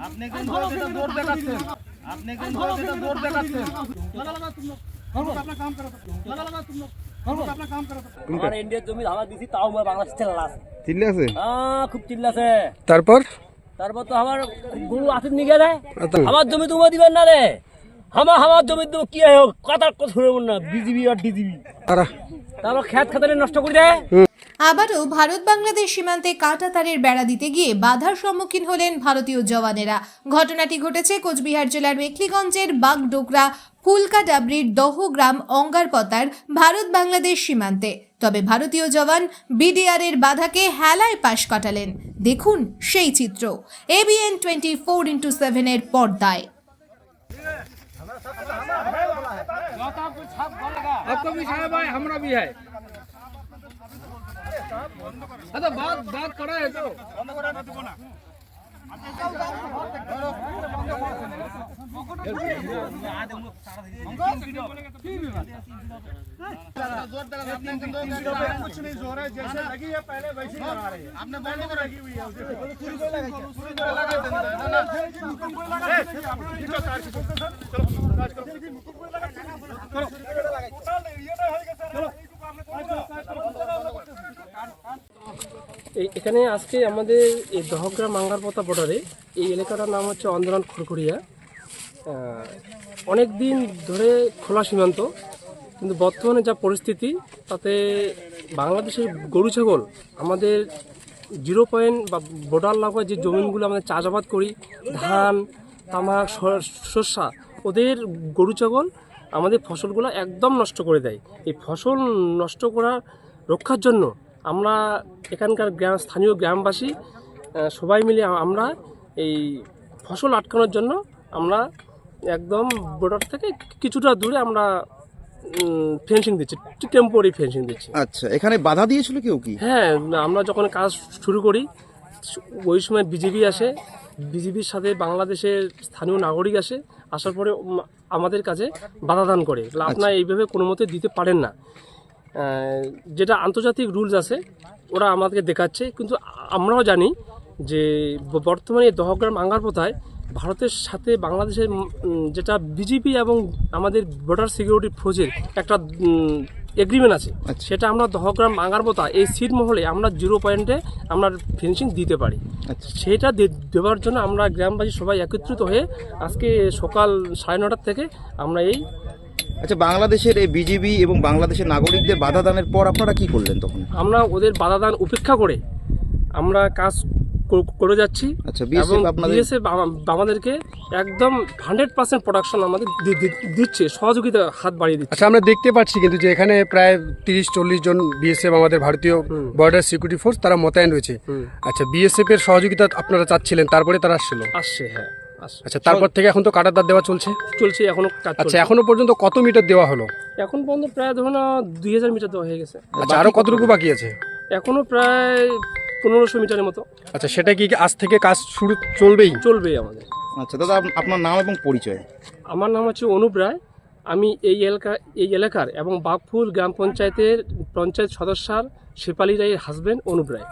আপনি কিন্তু এটা দৌড় দেখাচ্ছেন? আপনি কিন্তু এটা দৌড় দেখাচ্ছেন? আমার ইন্ডিয়ার জমি ধাবা দিছি তাও আমার বাংলাদেশ চেলা আছে চিল্লে আছে? আহ, খুব চিল্লাছে তারপর? তারপর তো আমার গরু আছে নিগে দেয় আচ্ছা। আমার জমি তুমি দিবেন না রে। আমার আমার জমি দেবো কি হয় হোক কথার কথা শুনব না বিজিবি আর ডিজিবি। তারপর খেত খাতারে নষ্ট করে দেয়। আবারও ভারত বাংলাদেশ সীমান্তে কাঁটাতারের বেড়া দিতে গিয়ে বাধার সম্মুখীন হলেন ভারতীয় জওয়ানেরা। ঘটনাটি ঘটেছে কোচবিহার জেলার মেখলিগঞ্জের বাগডোকরা ফুলকাডাবরির দহ গ্রাম অঙ্গারপতার ভারত বাংলাদেশ সীমান্তে। তবে ভারতীয় জওয়ান বিডিআরের বাধাকে হেলায় পাশ কাটালেন। দেখুন সেই চিত্র এবিএন টোয়েন্টি ফোর ইন্টু সেভেনের পর্দায়। हमरा भी है अरे बात बात करा है तो कुछ नहीं जोर है जैसे लगी है पहले वैसे ही लगा रहे हैं आपने पहले को लगी हुई है उसे पूरी को लगा पूरी को लगा देना है ना ना चलो काट के चलो काट करो चलो এখানে আজকে আমাদের এই দহগ্রাম মাঙ্গারপতা বর্ডারে এই এলাকাটার নাম হচ্ছে অন্দরান খুরখুরিয়া। অনেক দিন ধরে খোলা সীমান্ত, কিন্তু বর্তমানে যা পরিস্থিতি, তাতে বাংলাদেশের গরু ছাগল আমাদের জিরো পয়েন্ট বা বর্ডার লাগোয়া যে জমিনগুলো আমাদের চাষাবাদ করি, ধান, তামাক শস্যা ওদের গরু ছাগল আমাদের ফসলগুলো একদম নষ্ট করে দেয়। এই ফসল নষ্ট করা রক্ষার জন্য আমরা এখানকার গ্রাম স্থানীয় গ্রামবাসী সবাই মিলে আমরা এই ফসল আটকানোর জন্য আমরা একদম বর্ডার থেকে কিছুটা দূরে আমরা ফেন্সিং দিচ্ছি টেম্পোরারি ফেন্সিং দিচ্ছি। আচ্ছা এখানে বাধা দিয়েছিল কেউ কি? হ্যাঁ আমরা যখন কাজ শুরু করি ওই সময় বিজেপি আসে বিজেপির সাথে বাংলাদেশের স্থানীয় নাগরিক আসে আসার পরে আমাদের কাছে বাধা দান করে। বলে, আপনারা এইভাবে কোনো মতে দিতে পারেন না। যেটা আন্তর্জাতিক রুলস আছে ওরা আমাদেরকে দেখাচ্ছে। কিন্তু আমরাও জানি যে বর্তমানে এই দহগ্রাম আঙ্গারপোতায় ভারতের সাথে বাংলাদেশের যেটা বিজেপি এবং আমাদের বর্ডার সিকিউরিটি ফৌজের একটা এগ্রিমেন্ট আছে। আচ্ছা। সেটা আমরা দহগ্রাম আঙ্গারপোতা এই সিট মহলে আমরা জিরো পয়েন্টে আমরা ফিনিশিং দিতে পারি। আচ্ছা। সেটা দেওয়ার জন্য আমরা গ্রামবাসী সবাই একত্রিত হয়ে আজকে সকাল সাড়ে নটার থেকে আমরা এই আচ্ছা বাংলাদেশের এই বিজিবি এবং বাংলাদেশের নাগরিকদের বাধা দানের পর আপনারা কি করলেন তখন? আমরা ওদের বাধাদান উপেক্ষা করে আমরা কাজ করে যাচ্ছি। আচ্ছা, বিএসএফ আমাদেরকে একদম হান্ড্রেড পার্সেন্ট প্রোডাকশন আমাদের দিচ্ছে সহযোগিতা হাত বাড়িয়ে দিচ্ছে। আচ্ছা আমরা দেখতে পাচ্ছি কিন্তু যে এখানে প্রায় তিরিশ চল্লিশ জন বিএসএফ আমাদের ভারতীয় বর্ডার সিকিউরিটি ফোর্স তারা মোতায়েন রয়েছে। আচ্ছা বিএসএফ এর সহযোগিতা আপনারা চাচ্ছিলেন তারপরে তারা আসছিল আসছে হ্যাঁ। আচ্ছা তারপর থেকে এখন তো কাটাতার দেওয়া চলছে? চলছে এখনও কাজ আচ্ছা। এখনও পর্যন্ত কত মিটার দেওয়া হলো? এখন পর্যন্ত প্রায় ধরুন দুই হাজার মিটার দেওয়া হয়ে গেছে। আচ্ছা আরও কতটুকু বাকি আছে? এখনও প্রায় পনেরোশো মিটারের মতো। আচ্ছা সেটা কি আজ থেকে কাজ শুরু চলবেই? চলবে আমাদের। আচ্ছা দাদা আপনার নাম এবং পরিচয়? আমার নাম হচ্ছে অনুপ রায়। আমি এই এলাকা এই এলাকার এবং বাঘফুল গ্রাম পঞ্চায়েতের পঞ্চায়েত সদস্যার শেপালি রায়ের হাজবেন্ড অনুপ রায়।